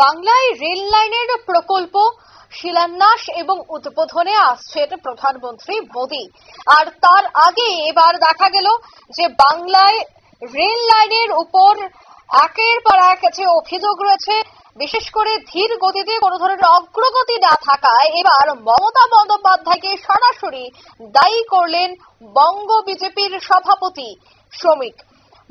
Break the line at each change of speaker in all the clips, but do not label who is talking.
বাংলায় রেল লাইনের প্রকল্প, শিলান্যাস এবং উদ্বোধনে আসছেন প্রধানমন্ত্রী মোদী। আর তার আগে এবার দেখা গেল যে বাংলায় রেল লাইনের উপর একের পর এক যে অভিযোগ রয়েছে, বিশেষ করে ধীর গতিতে কোনো ধরনের অগ্রগতি না থাকায় এবার মমতা বন্দ্যোপাধ্যায়কে সরাসরি দায়ী করলেন বঙ্গ বিজেপির সভাপতি শ্রমিক।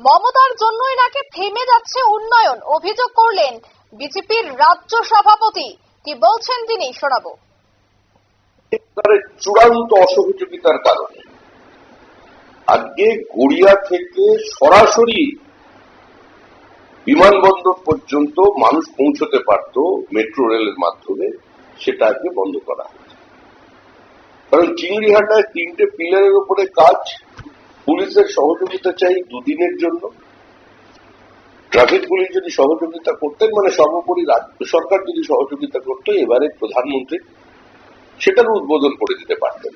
মমতার জন্যই নাকি থেমে যাচ্ছে উন্নয়ন, অভিযোগ করলেন বিজেপির রাজ্য সভাপতি কি বলছেন তিনি, শোনাবো।
চূড়ান্ত অসহযোগিতার কারণে আজকে গড়িয়া থেকে সরাসরি বিমানবন্দর পর্যন্ত মানুষ পৌঁছতে পারত মেট্রো রেলের মাধ্যমে, সেটা আজকে বন্ধ করা হয়েছে। কারণ চিংড়িহাটায় তিনটে পিলারের উপরে কাজ, পুলিশের সহযোগিতা চাই দুদিনের জন্য। ট্রাফিক পুলিশ যদি সহযোগিতা করতেন মানে সর্বোপরি রাজ্য সরকার যদি সহযোগিতা করতো, এবারে প্রধানমন্ত্রী সেটার উদ্বোধন করে দিতে পারতেন।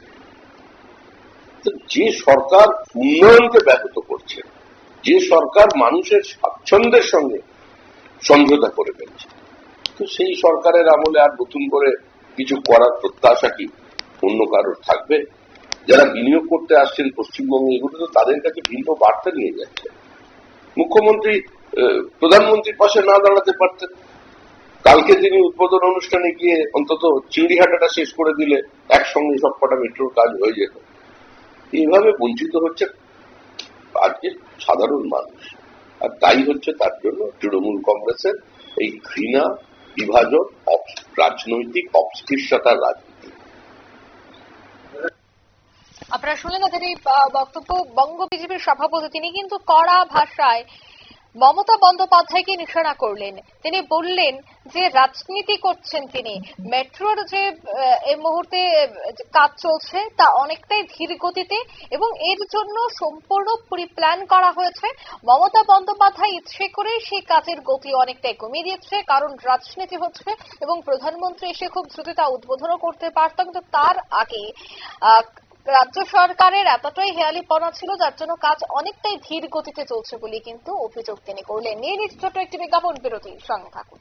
যে সরকার উন্নয়নকে ব্যাহত করছে, যে সরকার মানুষের স্বাচ্ছন্দ্যের সঙ্গে সমঝোতা করে ফেলছে, তো সেই সরকারের আমলে আর নতুন করে কিছু করার প্রত্যাশা কি অন্য কারোর থাকবে? যারা বিনিয়োগ করতে আসছেন পশ্চিমবঙ্গে, এগুলো তো তাদের কাছে ভিন্ন বার্তা নিয়ে যাচ্ছে। মুখ্যমন্ত্রী প্রধানমন্ত্রীর পাশে না দাঁড়াতে পারতেন। কালকে তিনি উদ্বোধন অনুষ্ঠানে গিয়ে অন্তত চিংড়িহাটাটা শেষ করে দিলে একসঙ্গে সব কটা মেট্রোর কাজ হয়ে যেত। এইভাবে বঞ্চিত হচ্ছে আজকে সাধারণ মানুষ। আর তাই হচ্ছে তার জন্য তৃণমূল কংগ্রেসের এই ঘৃণা, বিভাজন রাজনৈতিক অস্পৃশ্যতার রাজনীতি।
আপনারা শুনলেন তাদের এই বক্তব্য বঙ্গ বিজেপির সভাপতি। তিনি কিন্তু কড়া ভাষায় মমতা বন্দ্যোপাধ্যায়কে নিশানা করলেন। তিনি বললেন যে, রাজনীতি করছেন তিনি। মেট্রোর যে এই মুহূর্তে কাজ চলছে, তা অনেকটাই ধীর গতিতে এবং এর জন্য সম্পূর্ণ প্ল্যান করা হয়েছে। মমতা বন্দ্যোপাধ্যায় ইচ্ছে করে সেই কাজের গতি অনেকটাই কমিয়ে দিয়েছে, কারণ রাজনীতি হচ্ছে এবং প্রধানমন্ত্রী এসে খুব দ্রুত তা উদ্বোধনও করতে পারত কিন্তু তার আগে রাজ্য সরকারের এতটাই হেয়ালি হেয়ালিপনা ছিল যার জন্য কাজ অনেকটাই ধীর গতিতে চলছে বলে কিন্তু অভিযোগ তিনি করলেন। নিয়ে নিচ্ছে ছোট্ট একটি বিজ্ঞাপন বিরতি সঙ্গে থাকুন।